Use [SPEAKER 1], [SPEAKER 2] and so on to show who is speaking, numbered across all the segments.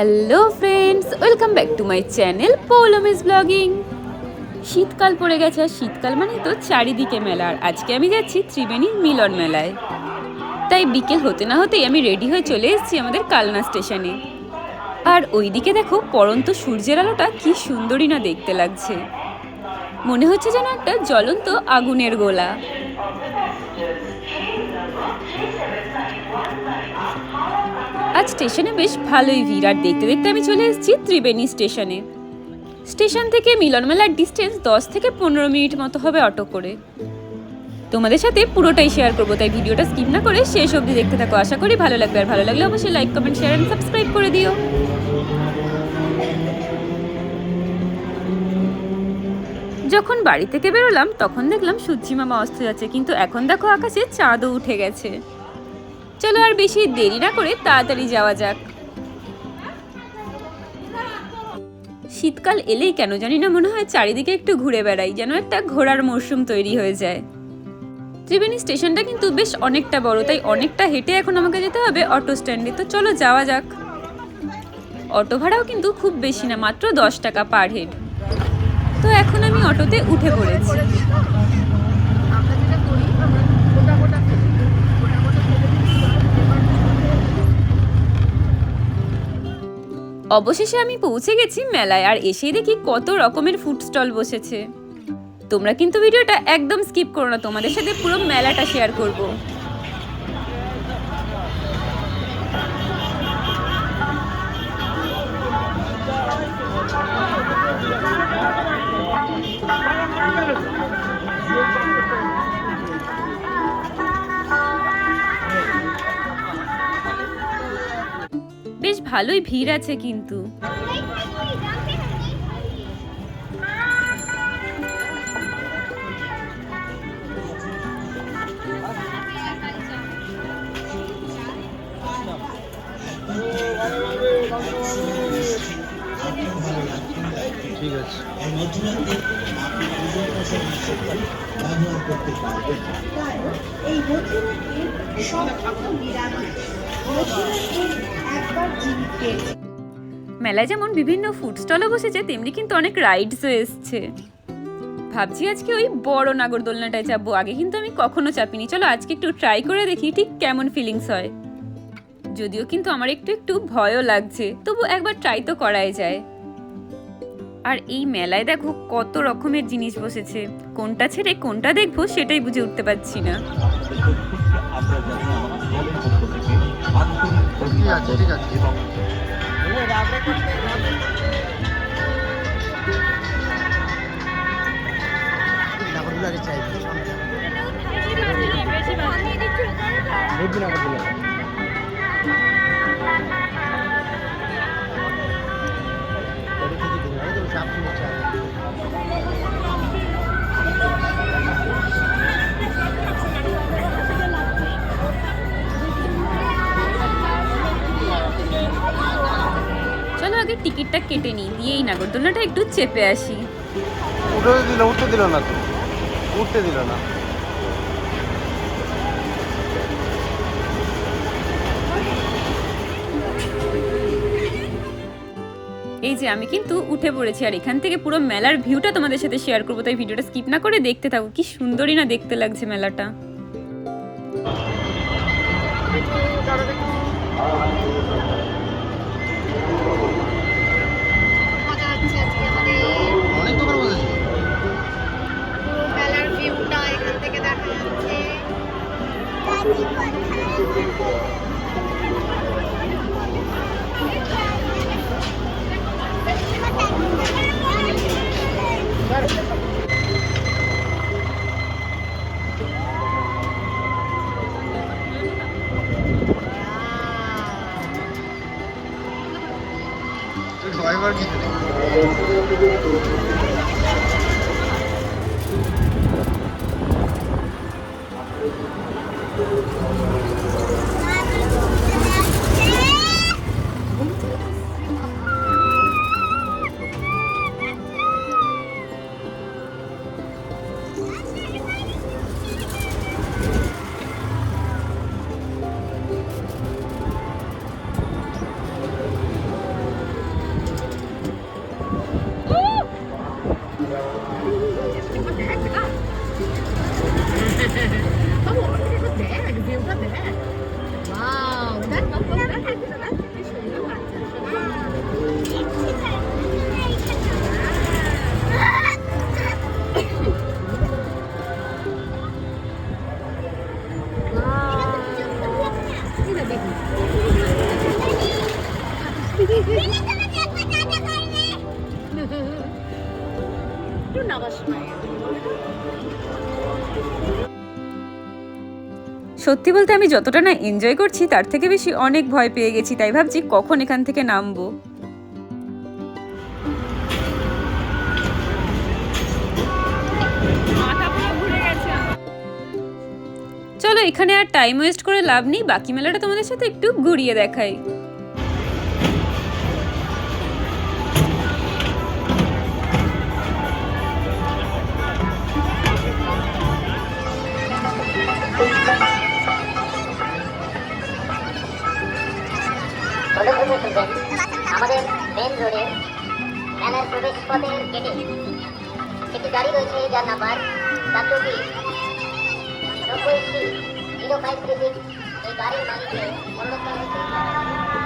[SPEAKER 1] Hello friends welcome back to my channel Poulomi's blogging শীতকাল পড়ে গেছে, আর শীতকাল মানে তো চারিদিকে মেলা, আর আজকে আমি যাচ্ছি ত্রিবেণী মিলন মেলায়। তাই বিকেল হতে না হতেই আমি রেডি হয়ে চলে এসেছি আমাদের কালনা স্টেশনে আর ওইদিকে দেখো, পরন্ত সূর্যের আলোটা কি সুন্দরই না দেখতে লাগছে। মনে হচ্ছে যেন একটা জ্বলন্ত আগুনের গোলা। স্টেশনে বেশ ভালোই ভিড়। আর দেখতে দেখতে আমি চলে এসেছি ত্রিবেণী স্টেশনে। স্টেশন থেকে মিলন মেলার ডিস্টেন্স দশ থেকে পনেরো মিনিট মতো হবে অটো করে। তোমাদের সাথে পুরোটাই শেয়ার করব, তাই ভিডিওটা স্কিপ না করে শেষ অবধি দেখতে থাকো। আশা করি ভালো লাগবে। আর ভালো লাগলে অবশ্যই like comment share and subscribe করে দিও। যখন বাড়ি থেকে বেরোলাম, তখন দেখলাম সূর্যি মামা অস্ত যাচ্ছে কিন্তু এখন দেখো আকাশে চাঁদও উঠে গেছে। চলো আর বেশি দেরি না করে তাড়াতাড়ি যাওয়া যাক। শীতকাল এলেই কেন জানি না মনে হয় চারিদিকে একটু ঘুরে বেড়াই, যেন একটা ঘোরার মরশুম তৈরি হয়ে যায়। ত্রিবেণী স্টেশনটা কিন্তু বেশ অনেকটা বড়, তাই অনেকটা হেঁটে এখন আমাকে যেতে হবে অটো স্ট্যান্ডে। তো চলো যাওয়া যাক। অটো ভাড়াও কিন্তু খুব বেশি না, মাত্র দশ টাকা পার হেড। তো এখন আমি অটোতে উঠে পড়েছি
[SPEAKER 2] আমরা যেটা করি আমরা গোটা গোটা ফেলি গোটা গোটা ফেলে দিই
[SPEAKER 1] অবশেষে আমি পৌঁছে গেছি মেলায় আর এসে দেখি কত রকমের ফুড স্টল বসেছে। তোমরা কিন্তু ভিডিওটা একদম স্কিপ করো না, তোমাদের সাথে পুরো মেলাটা শেয়ার করব। ভালোই ভিড় আছে কিন্তু। মেলায় যেমন বিভিন্ন ফুড স্টলও বসেছে তেমনি কিন্তু অনেক রাইডসও এসছে। ভাবছি আজকে ওই বড় নাগরদোলনাটায় যাব। আগে কিন্তু আমি কখনো চাপিনি। চলো আজকে একটু ট্রাই করে দেখি ঠিক কেমন ফিলিংস হয়। যদিও কিন্তু আমার একটু একটু ভয়ও লাগছে তবু একবার ট্রাই তো করাই যায়। আর এই মেলায় দেখো কত রকমের জিনিস বসেছে। কোনটা ছেড়ে কোনটা দেখব সেটাই বুঝে উঠতে পারছি না।
[SPEAKER 3] ঠিক আছে ঠিক আছে। নাগরদোলারে চাই
[SPEAKER 1] টিকিটটা কেটে নিই দিয়ে এই নাগরদোলনাটা একটু চেপে আসি।
[SPEAKER 3] উঠে দিল উঠতে দিল না তো। উঠতে দিল না।
[SPEAKER 1] এই যে আমি কিন্তু উঠে পড়েছি আর এখান থেকে পুরো মেলার ভিউটা তোমাদের সাথে শেয়ার করব তাই ভিডিওটা স্কিপ না করে দেখতে থাকো। কি সুন্দরই না দেখতে লাগছে মেলাটা।
[SPEAKER 2] থেকে দেখা যাচ্ছে।
[SPEAKER 3] ড্রাইভার
[SPEAKER 1] সত্যি বলতে আমি যতটা না এনজয় করছি, তার থেকে বেশি অনেক ভয় পেয়ে গেছি, তাই ভাবছি কখন এখান থেকে নামবো। চলো এখানে আর টাইম ওয়েস্ট করে লাভ নেই, বাকি মেলাটা তোমাদের সাথে একটু ঘুরিয়ে দেখাই।
[SPEAKER 4] উল্লেখযোগ্য শুনবেন আমাদের মেন রোডে ভ্যানের প্রবেশ পথের গেটে একটি গাড়ি রয়েছে যার নাম্বার ডাব্লিউবি নব্বই C zero five three six এই গাড়ির মালিকের অনুরোধ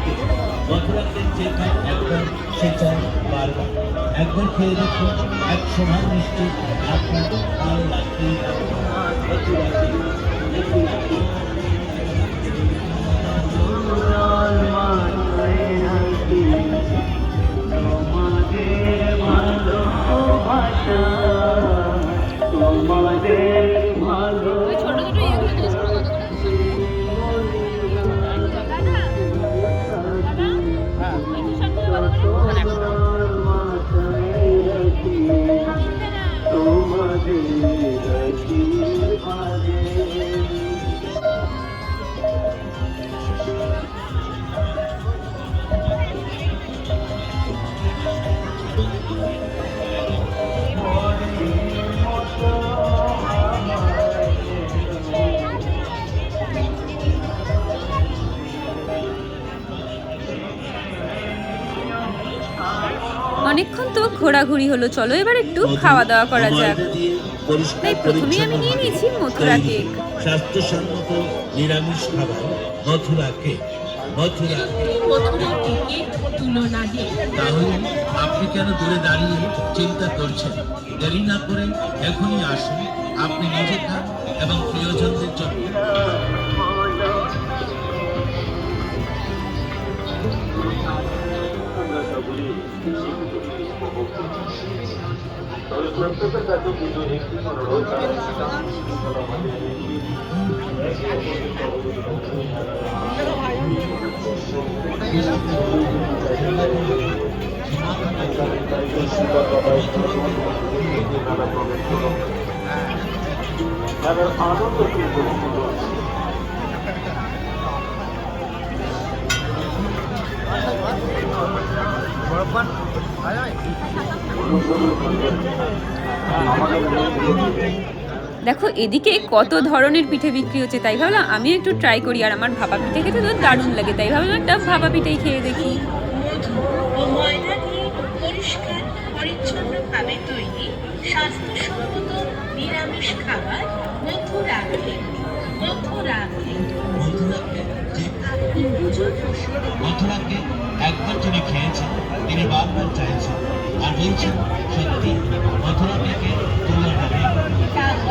[SPEAKER 5] মথুরাকে মথুরাকে যেখানে একবার সেটা বারবার। একবার খেয়ে দেখুন একশো ভাগ নিশ্চিত আপনার ভালো লাগতেই হবে মথুরাকে মথুরাকে
[SPEAKER 1] অনেকক্ষণ তো ঘোরাঘুরি হলো চলো এবার একটু খাওয়া দাওয়া করা যাক। তাই প্রথমেই আমি নিয়ে নিয়েছি মথুরা কেক।
[SPEAKER 5] স্বাস্থ্যসম্মত নিরামিষ খাবার মথুরা কেক মথুরা তাহলে আপনি কেন দূরে দাঁড়িয়ে চিন্তা করছেন? দেরি না করে এখনই আসুন। আপনি নিজে খান এবং প্রিয়জনদের জন্য। আমরা সকলে উপভোগ তবে প্রত্যেকের কাছে কিন্তু একটি অনুরোধ আনন্দ কিন্তু
[SPEAKER 1] দেখো এদিকে কত ধরনের পিঠে বিক্রি হচ্ছে তাই ভাবলাম আমি একটু ট্রাই করি আর আমার ভাপা পিঠে খেতে তো দারুণ লাগে তাই ভাবলাম একটা ভাপা পিঠেই খেয়ে দেখি।
[SPEAKER 6] মধু ও ময়দা পরিচ্ছন্নভাবে তৈরি স্বাস্থ্যসম্মত নিরামিষ খাবার
[SPEAKER 5] একবার যিনি খেয়েছেন তিনি বারবার চাইছেন। আর বলছেন সত্যি মথুরা থেকে
[SPEAKER 6] তাহলে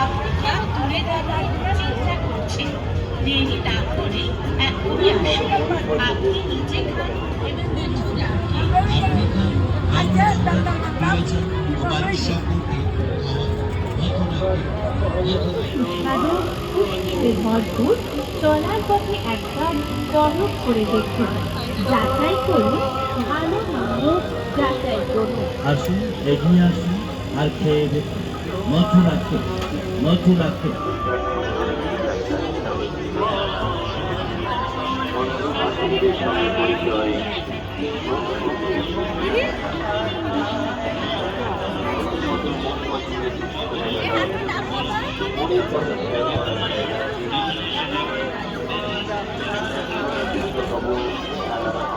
[SPEAKER 6] আপনি চিন্তা করছেন দেরি না করে এখনই আসুন। আপনি নিজে খান এবং মথুরা
[SPEAKER 7] চলার পথে একবার টনক করে দেখুন। যাচাই করুন ভালো মন্দ যাচাই করুন।
[SPEAKER 5] আসুন এগিয়ে আসুন আর খেয়ে দেখুন। মথুরা খেয়ে মথুরা খেয়ে
[SPEAKER 6] মনে রাখবেন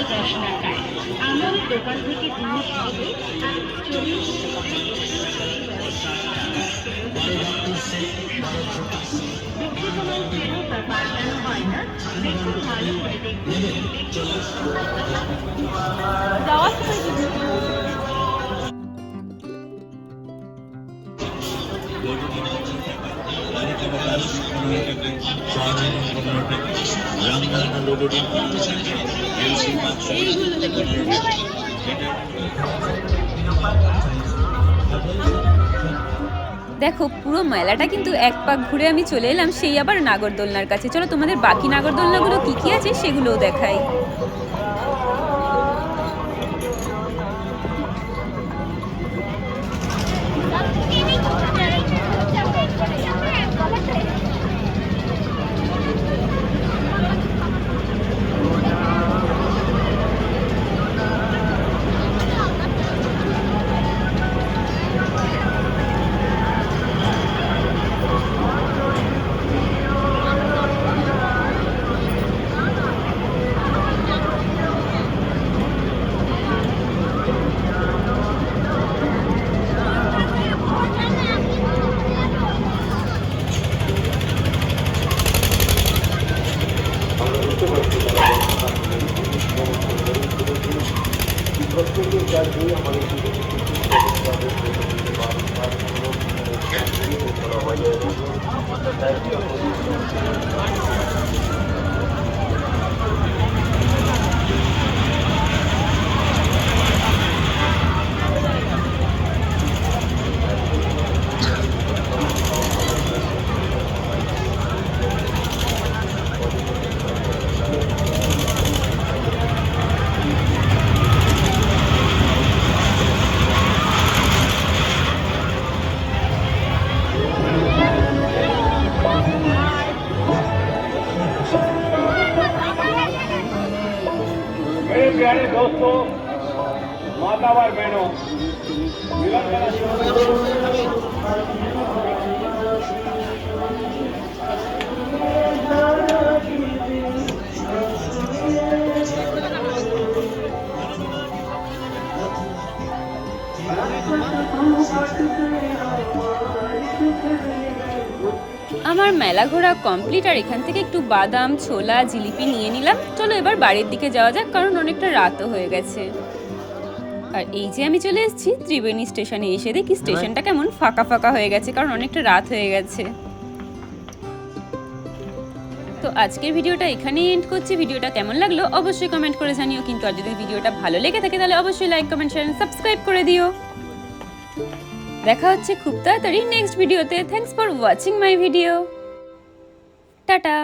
[SPEAKER 6] মাত্র দশ টাকায় আমাদের দোকান থেকে জিনিস নেবে আর চল্লিশ দুঃখিত মাল ফেরত বা পাল্টানো হয় না দেখুন ভালো করে দেখুন
[SPEAKER 1] দেখো, পুরো মেলাটা কিন্তু এক পাক ঘুরে আমি চলে এলাম, সেই আবার নাগরদোলনার কাছে। চলো তোমাদের বাকি নাগরদোলনাগুলো কি কি আছে সেগুলোও দেখাই।
[SPEAKER 8] মাতাবার বেনো
[SPEAKER 1] আমার মেলা ঘোরা কমপ্লিট আর এখান থেকে একটু বাদাম, ছোলা, জিলিপি নিয়ে নিলাম। চলো এবার বাড়ির দিকে যাওয়া যাক, কারণ অনেকটা রাতও হয়ে গেছে। আর এই যে আমি চলে এসেছি ত্রিবেণী স্টেশনে, এসে দেখি স্টেশনটা কেমন ফাঁকা ফাঁকা হয়ে গেছে, কারণ অনেকটা রাত হয়ে গেছে। তো আজকের ভিডিওটা এখানেই এন্ড করছি। ভিডিওটা কেমন লাগল অবশ্যই কমেন্ট করে জানিও, কিন্তু আর যদি ভিডিওটা ভালো লেগে থাকে তাহলে অবশ্যই লাইক কমেন্ট শেয়ার সাবস্ক্রাইব করে দিও। দেখা হচ্ছে খুব তাড়াতাড়ি নেক্সট ভিডিওতে thanks for watching my video tata.